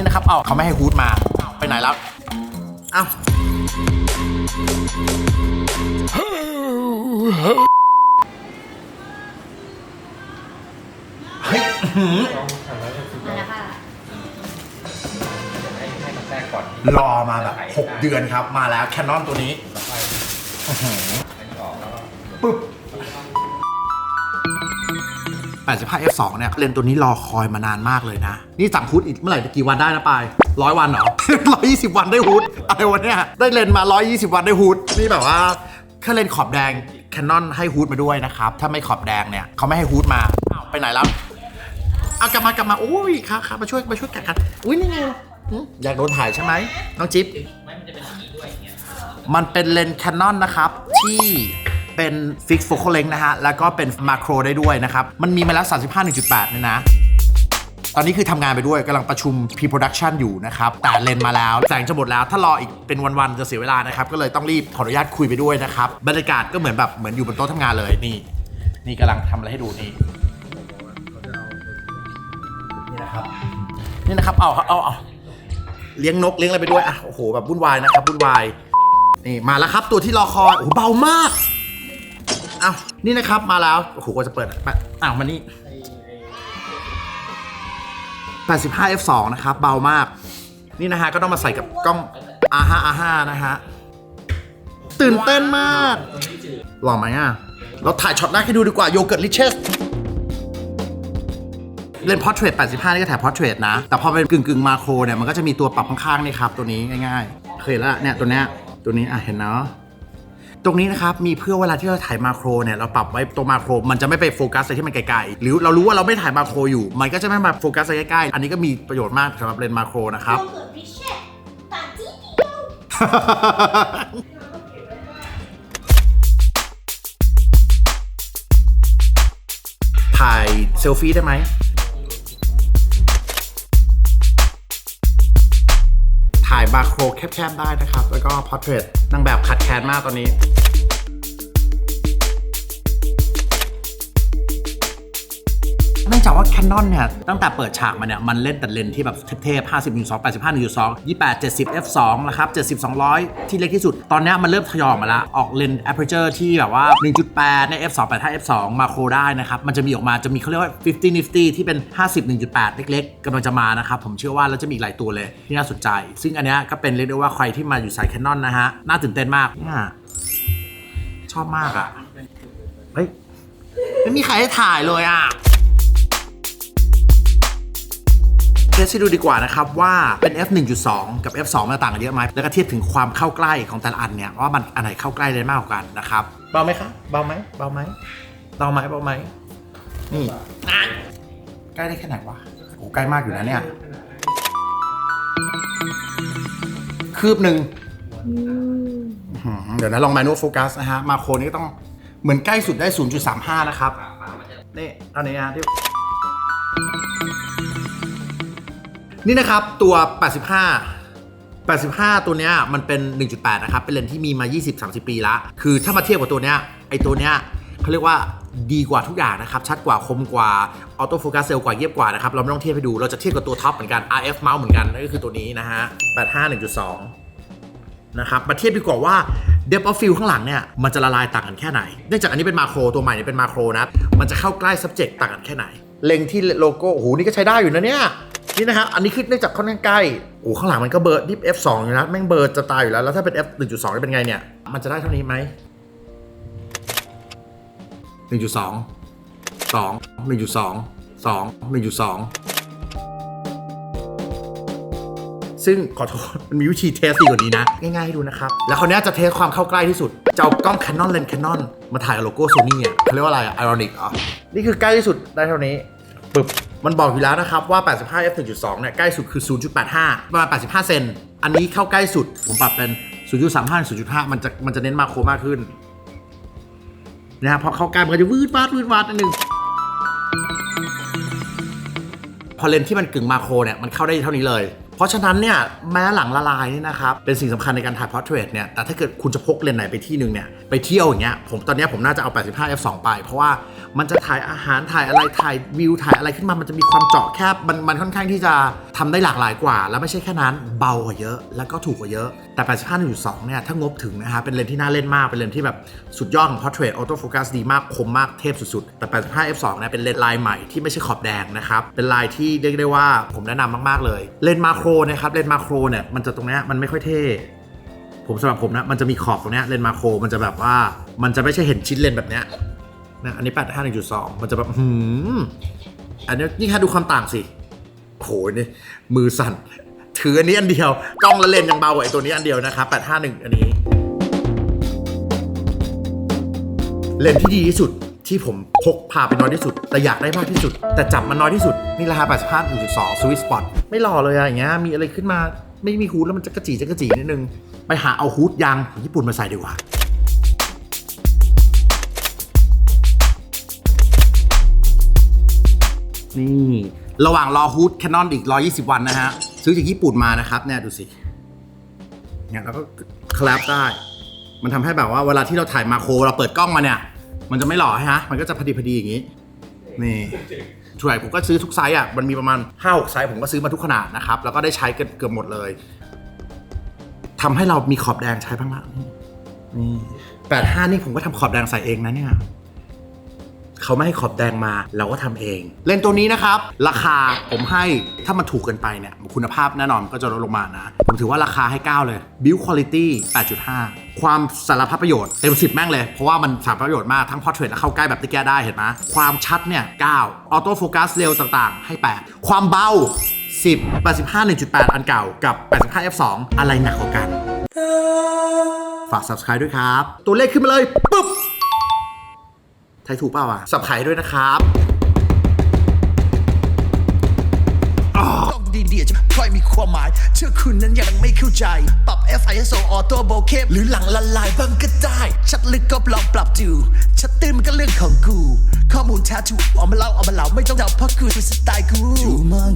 นี่นะครับเอาเขาไม่ให้ฮูดมาไปไหนแล้วอ้าเฮ้ยอื้อหือมาแล้วค่ะให้ให้มันแทรกก่อนรอมาแบบ 6 เดือนครับ มาแล้วแคนนอนตัวนี้ ปึ๊บ 85 F2 เนี่ยเลนส์ตัวนี้รอคอยมานานมากเลยนะ นี่สั่งฮูดอีกเมื่อไหร่กี่วันได้นะปายร้อยวันเหรอ120วันได้ฮูดอะไรวะเนี่ยได้เลนส์มา120วันได้ฮูดนี่แบบว่าแค่เลนส์ขอบแดงแคนนอนให้ฮูดมาด้วยนะครับ ถ้าไม่ขอบแดงเนี่ยเขาไม่ให้ฮูดมาอ้าวไปไหนแล้วเอากลับมากลับมาโอ้ยครับครับมาช่วยมาช่วยกันกันอุ้ยนี่ไงอืมอยากโดนถ่ายใช่ไหมน้องจิ๊บไม่มันจะเป็นอย่างนี้ด้วยอย่างเงี้ยมันเป็นเลนส์ Canon นะครับที่ เป็น Fixed Focal Length นะฮะ แล้วก็เป็นมาโครได้ด้วยนะครับ มันมีมาแล้ว 35 1.8เนี่ยนะ ตอนนี้คือทำงานไปด้วยกำลังประชุม pre-production อยู่นะครับ แต่เลนส์มาแล้ว แสงจะหมดแล้ว ถ้ารออีกเป็นวันๆจะเสียเวลานะครับ ก็เลยต้องรีบขออนุญาตคุยไปด้วยนะครับ บรรยากาศก็เหมือนแบบเหมือนอยู่บนโต๊ะทำงานเลยนี่ นี่กำลังทำอะไรให้ดูนี่ นี่นะครับ นี่นะครับ เอาเอาเอาเลี้ยงนกเลี้ยงอะไรไปด้วย อะ โอ้โห แบบวุ่นวายนะครับ วุ่นวาย นี่ มาแล้วครับ ตัวที่รอคอยโอ้โหเบามาก อ้าวนี่นะครับมาแล้วโอ้โหก็จะเปิดอะอ้าวมานี่ 85 f2 นะครับ เบามาก นี่นะฮะ ก็ต้องมาใส่กับกล้อง R5 R5 นะฮะ ตื่นเต้นมาก หล่อไหมอะ เราถ่ายช็อตแรกให้ดูดีกว่า โยเกิร์ตลิเชสเล่นพอร์เทรต85 นี่ก็ถ่ายพอร์เทรตนะ แต่พอเป็นกึ่งกึ่งมาโครเนี่ย มันก็จะมีตัวปรับข้างๆนี่ครับ ตัวนี้ง่ายๆ เคยล้วเนี่ยตัวเนี้ยตัวนี้อะเห็นเนาะ ตรงนี้นะครับมีเพื่อเวลาที่เราถ่ายมาโครเนี่ยเราปรับไว้ตัวมาโครมันจะไม่ไปโฟกัสอะไรที่มันไกลๆหรือเรารู้ว่าเราไม่ถ่ายมาโครอยู่ มันก็จะไม่มาโฟกัสอะไรใกล้ๆอันนี้ก็มีประโยชน์มากสำหรับเลนส์มาโครนะครับ เกิร์ตพิเชษตาจีเดียว ถ่ายเซลฟี่ได้ไหม บายมาโครแคบๆได้นะครับ แล้วก็พอร์เทรตนางแบบขัดแคลนมากตอนนี้ เนื่องจากว่า Canon เนี่ย ตั้งแต่เปิดฉากมาเนี่ย มันเล่นแต่เลนส์ที่แบบเทพๆ50 1 2 85 1 2 28 70 f 2นะครับ70 200 ที่เล็กที่สุด ตอนนี้มันเริ่มทยอยมาล้วออกเลนส์ aperture ที่แบบว่า 1.8 ใน f 2 85 f 2มาโครได้นะครับ มันจะมีออกมาจะมีเขาเรียกว่า 50 nifty ที่เป็น 50 1.8 เล็กๆกำลังจะมานะครับ ผมเชื่อว่าแล้วจะมีหลายตัวเลยที่น่าสนใจ ซึ่งอันนี้ก็เป็นเรียกได้ว่าใครที่มาอยู่สาย Canon นะฮะน่าตื่นเต้นมากเนี่ยชอบมากอะเฮ้ยไม่มีใครให้ถ่ายเลยอะ ทสให้ดูดีกว่านะครับว่าเป็น f 1.2 กับ f 2มันต่างกันเยอะไหมแล้วก็เทียบถึงความเข้าใกล้ของแต่ละอันเนี่ยว่ามันอันไหนเข้าใกล้ได้มากกว่ากันนะครับเบาไหมครับเบาไหมเบาไหมเบาไหมเบาไหมนี่ใกล้ได้แค่ไหนวะโอ้ใกล้มากอยู่นะเนี่ยคืบหนึ่งเดี๋ยวนะลอง manual focus นะฮะ มาโคนี่ก็ต้องเหมือนใกล้สุดได้ 0.35 นะครับ นี่ตอนนี้นะที่ นี่นะครับตัว 85 85 ตัวเนี้ยมันเป็น 1.8 นะครับ เป็นเลนส์ที่มีมา 20-30 ปีละคือถ้ามาเทียบกับตัวเนี้ยไอตัวเนี้ยเขาเรียกว่าดีกว่าทุกอย่างนะครับ ชัดกว่าคมกว่าออโต้โฟกัสเร็วกว่าเยียบกว่านะครับ เราไม่ต้องเทียบให้ดูเราจะเทียบกับตัวท็อปเหมือนกัน RF Mouse เหมือนกันนั่นก็คือตัวนี้นะฮะ 85 1.2 นะครับมาเทียบดีกว่าว่า depth of field ข้างหลังเนี่ยมันจะละลายต่างกันแค่ไหน เนื่องจากอันนี้เป็นมาโครตัวใหม่เนี่ยเป็นมาโครนะมันจะเข้าใกล้ subject ต่างกันแค่ไหน เล็งที่โลโก้โอ้โหนี่ก็ใช้ได้อยู่นะเนี่ย นี่นะครับ อันนี้คือเนื่องจากค่อนข้างใกล้โอ้โหข้างหลังมันก็เบอร์นี่ F2 อยู่นะแม่งเบอร์จะตายอยู่แล้ว แล้วถ้าเป็น F 1.2จะเป็นไงเนี่ย มันจะได้เท่านี้ไหม 1.2 2 1.2 2 1.2 ซึ่งขอโทษ มันมีวิธีเทสดีกว่านี้นะ ง่ายๆให้ดูนะครับ แล้วคราวนี้จะเทสความเข้าใกล้ที่สุด จะเอากล้อง Canon เลนส์ Canon มาถ่ายโลโก้ Sony อะเขาเรียกว่าอะไรอะ Ironic อะนี่คือใกล้ที่สุดได้เท่านี้ปึ๊บ มันบอกอยู่แล้วนะครับว่า 85 f 1.2 เนี่ย ใกล้สุดคือ 0.85 ประมาณ 85 เซน อันนี้เข้าใกล้สุด ผมปรับเป็น 0.35 0.5 มันจะ มันจะเน้นมาโครมากขึ้น นะครับพอเข้าใกล้มันก็จะวืดวาดวืดวาดนิดนึง พอเลนที่มันกึ่งมาโครเนี่ย มันเข้าได้เท่านี้เลยเพราะฉะนั้นเนี่ยแม้หลังละลายนี่นะครับเป็นสิ่งสำคัญในการถ่ายพอร์เทรตเนี่ยแต่ถ้าเกิดคุณจะพกเลนส์ไหนไปที่หนึ่งเนี่ยไปเที่ยวอย่างเงี้ยผมตอนนี้ผมน่าจะเอา 85 f2 ไป เพราะว่ามันจะถ่ายอาหารถ่ายอะไรถ่ายวิวถ่ายอะไรขึ้นมามันจะมีความเจาะแคบมันมันค่อนข้างที่จะทำได้หลากหลายกว่า แล้วไม่ใช่แค่นั้นเบากว่าเยอะ แล้วก็ถูกกว่าเยอะแต่ 85 1.2เนี่ยถ้างบถึงนะฮะเป็นเลนส์ที่น่าเล่นมากเป็นเลนส์ที่แบบสุดยอดของ portrait auto focus ดีมากคมมากเทพสุดๆแต่ 85 f2 เนี่ยเป็นเลนส์ลายใหม่ที่ไม่ใช่ขอบแดงนะครับเป็นลายที่เรียกได้ว่าผมแนะนำมากๆเลยเลนส์มาโครนะครับเลนส์มาโครเนี่ยมันจะตรงเนี้ยมันไม่ค่อยเท่ ผมสำหรับผมนะมันจะมีขอบตรงเนี้ยเลนส์มาโครมันจะแบบว่ามันจะไม่ใช่เห็นชิ้นเลนส์แบบเนี้ยนะอันนี้85 1.2มันจะแบบหืมอันนี้นี่แค่ดูความต่างสิโอ้โหนี่มือสั่น ถืออันนี้อันเดียวกล้องและเลนส์ยังเบากว่าไอ้ตัวนี้อันเดียวนะครับ851อันนี้ เลนส์ที่ดีที่สุด ที่ผมพกพาไปน้อยที่สุด แต่อยากได้มากที่สุด แต่จับมันน้อยที่สุด นี่ราคา85 1.2 Sweet Spot ไม่หล่อเลยอะอย่างเงี้ยมีอะไรขึ้นมาไม่มีฮูดแล้วมันจะกระจีจะกระจีนิดนึง ไปหาเอาฮูดยางของญี่ปุ่นมาใส่ดีกว่านี่ระหว่างรอฮูดแคนนอนอีก 120 วันนะฮะ ซื้อจากญี่ปุ่นมานะครับเนี่ยดูสิเนี่ยแล้วก็คลปได้ มันทำให้แบบว่าเวลาที่เราถ่ายมาโครเราเปิดกล้องมาเนี่ย มันจะไม่หล่อฮะ มันก็จะพอดีพอดีอย่างนี้ นี่ช่วยผมก็ซื้อทุกไซส์อะ มันมีประมาณ5-6ไซส์ผมก็ซื้อมาทุกขนาดนะครับ แล้วก็ได้ใช้กันเกือบหมดเลยทำให้เรามีขอบแดงใช้บ้างละนี่นี่แปดห้านี่ผมก็ทำขอบแดงใส่เองนะเนี่ย เขาไม่ให้ขอบแดงมาเราก็ทำเอง เลนส์ตัวนี้นะครับ ราคาผมให้ถ้ามันถูกเกินไปเนี่ยคุณภาพแน่นอนก็จะลดลงมานะ ผมถือว่าราคาให้ 9 เลย Build Quality 8.5 ความสารพัดประโยชน์เต็ม 10 แม่งเลย เพราะว่ามันสารพัดประโยชน์มากทั้ง Portrait และเข้าใกล้แบบที่แก้ได้เห็นไหมความชัดเนี่ย9 Auto Focus เร็วต่างๆ ให้ 8 ความเบา 10 85 1.8 อันเก่ากับ 85 f2 อะไรหนักกว่ากัน ฝาก subscribe ด้วยครับ ตัวเลขขึ้นมาเลยปุ๊บ ทยถูกเปล่าอะสับไข่ด้วยนะครับต้องดีๆจะค่อยมีความหมาย เชื่อคุณนั้นยังไม่เข้าใจ ปรับ F I S O Auto Bokeh หรือหลังละลายบ้างก็ได้ ชัดลึกก็ลองปรับดู ชัดตื้นมันก็เรื่องของกู ข้อมูลแท้ถูกเอามาเล่าเอามาเล่าไม่ต้องเดาเพราะกูคือสไตล์กูจูมัง